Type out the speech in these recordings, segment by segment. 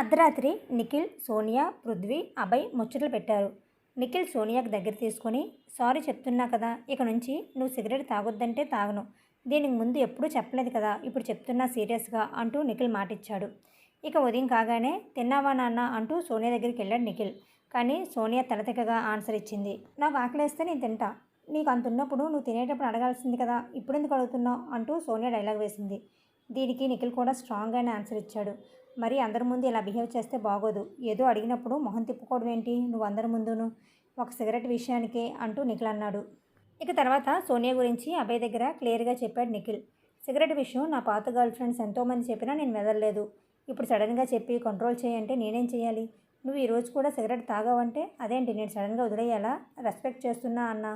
అర్ధరాత్రి నిఖిల్ సోనియా పృథ్వీ అభయ్ ముచ్చట్లు పెట్టారు. నిఖిల్ సోనియాకి దగ్గర తీసుకొని సారీ చెప్తున్నా కదా ఇక నుంచి నువ్వు సిగరెట్ తాగొద్దంటే తాగను. దీనికి ముందు ఎప్పుడూ చెప్పలేదు కదా ఇప్పుడు చెప్తున్నా సీరియస్గా అంటూ నిఖిల్ మాటిచ్చాడు. ఇక ఉదయం కాగానే తిన్నావా నాన్న అంటూ సోనియా దగ్గరికి వెళ్ళాడు నిఖిల్. కానీ సోనియా తలతెక్కగా ఆన్సర్ ఇచ్చింది నాకు ఆకలేస్తే నేను తింటా. నీకు అంత ఉన్నప్పుడు నువ్వు తినేటప్పుడు అడగాల్సింది కదా ఇప్పుడు ఎందుకు అడుగుతున్నావు? అంటూ సోనియా డైలాగ్ వేసింది. దీనికి నిఖిల్ కూడా స్ట్రాంగ్ అయిన ఆన్సర్ ఇచ్చాడు. మరి అందరి ముందు ఇలా బిహేవ్ చేస్తే బాగోదు. ఏదో అడిగినప్పుడు మొహం తిప్పుకోవడం ఏంటి? నువ్వు అందరి ముందును. ఒక సిగరెట్ విషయానికే అంటూ నిఖిల్ అన్నాడు. ఇక తర్వాత సోనియా గురించి అభయ్ దగ్గర క్లియర్గా చెప్పాడు నిఖిల్. సిగరెట్ విషయం నా పాత గర్ల్ ఫ్రెండ్స్ ఎంతోమంది చెప్పినా నేను మెదలలేదు. ఇప్పుడు సడన్గా చెప్పి కంట్రోల్ చేయంటే నేనేం చేయాలి? నువ్వు ఈరోజు కూడా సిగరెట్ తాగావంటే అదేంటి? నేను సడన్గా వదిలేయాలా? రెస్పెక్ట్ చేస్తున్నా అన్నా.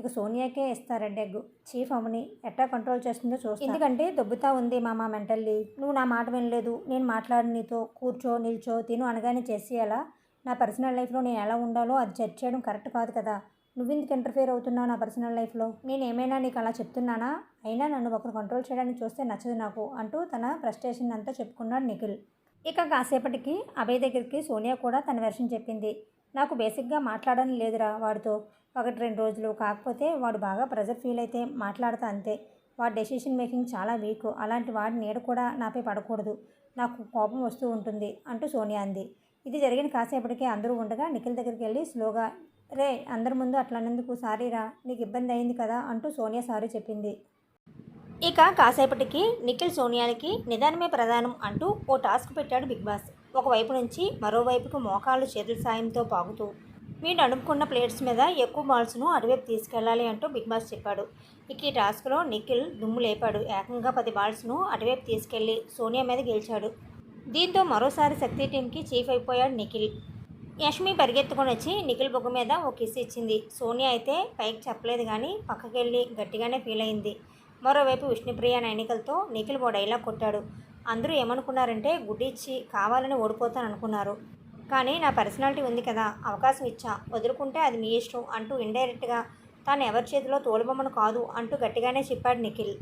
ఇక సోనియాకే ఇస్తారండి ఎగ్గు. చీఫ్ అమ్మని ఎట్టా కంట్రోల్ చేస్తుందో చూస్తా. ఎందుకంటే దొబ్బుతా ఉంది మామ మెంటల్లీ. నువ్వు నా మాట వినలేదు. నేను మాట్లాడి నీతో కూర్చో నిల్చో తిను అనగానే చేసేయాలా? నా పర్సనల్ లైఫ్లో నేను ఎలా ఉండాలో అది జడ్జ్ చేయడం కరెక్ట్ కాదు కదా. నువ్వెందుకు ఇంటర్ఫియర్ అవుతున్నావు నా పర్సనల్ లైఫ్లో నేను ఏమైనా నీకు అలా చెప్తున్నానా? అయినా నన్ను ఒకరు కంట్రోల్ చేయడానికి చూస్తే నచ్చదు నాకు అంటూ తన ఫ్రస్ట్రేషన్ అంతా చెప్పుకున్నాడు నిఖిల్. ఇక కాసేపటికి అభయ్ దగ్గరికి సోనియా కూడా తన వెర్షన్ చెప్పింది. నాకు బేసిక్గా మాట్లాడని లేదురా వాడితో. ఒకటి రెండు రోజులు కాకపోతే వాడు బాగా ప్రెజర్ ఫీల్ అయితే మాట్లాడతా అంతే. వాడి డెసిషన్ మేకింగ్ చాలా వీక్. అలాంటి వాడి నీడ కూడా నాపై పడకూడదు. నాకు కోపం వస్తూ ఉంటుంది అంటూ సోనియా అంది. ఇది జరిగిన కాసేపటికి అందరూ ఉండగా నిఖిల్ దగ్గరికి వెళ్ళి స్లోగా రే అందరి ముందు అట్లా అన్నందుకు సారీరా నీకు ఇబ్బంది అయింది కదా అంటూ సోనియా సారీ చెప్పింది. ఇక కాసేపటికి నిఖిల్ సోనియాలకి నిదానమే ప్రధానం అంటూ ఓ టాస్క్ పెట్టాడు బిగ్ బాస్. ఒకవైపు నుంచి మరోవైపుకు మోకాళ్ళు చేతుల సాయంతో పాగుతూ మీరు అనుకున్న ప్లేట్స్ మీద ఎక్కువ బాల్స్ను అటువైపు తీసుకెళ్ళాలి అంటూ బిగ్ బాస్ చెప్పాడు. ఇక ఈ టాస్క్లో నిఖిల్ దుమ్ము లేపాడు. ఏకంగా పది బాల్స్ను అటువైపు తీసుకెళ్ళి సోనియా మీద గెలిచాడు. దీంతో మరోసారి శక్తి టీంకి చీఫ్ అయిపోయాడు నిఖిల్. యష్మి పరిగెత్తుకొని వచ్చి నిఖిల్ బొగ్గు మీద ఒక కిస్ ఇచ్చింది. సోనియా అయితే పైకి చెప్పలేదు కానీ పక్కకెళ్ళి గట్టిగానే ఫీల్ అయింది. మరోవైపు విష్ణుప్రియ నైనికలతో నిఖిల్ ఓ డైలాగ్ కొట్టాడు. అందరూ ఏమనుకున్నారంటే గుడ్డిచ్చి కావాలని ఓడిపోతాను అనుకున్నారు. కానీ నా పర్సనాలిటీ ఉంది కదా అవకాశం ఇచ్చా. వదులుకుంటే అది మీ ఇష్టం అంటూ ఇండైరెక్ట్గా తాను ఎవరి చేతిలో తోలుబొమ్మను కాదు అంటూ గట్టిగానే చెప్పాడు నిఖిల్.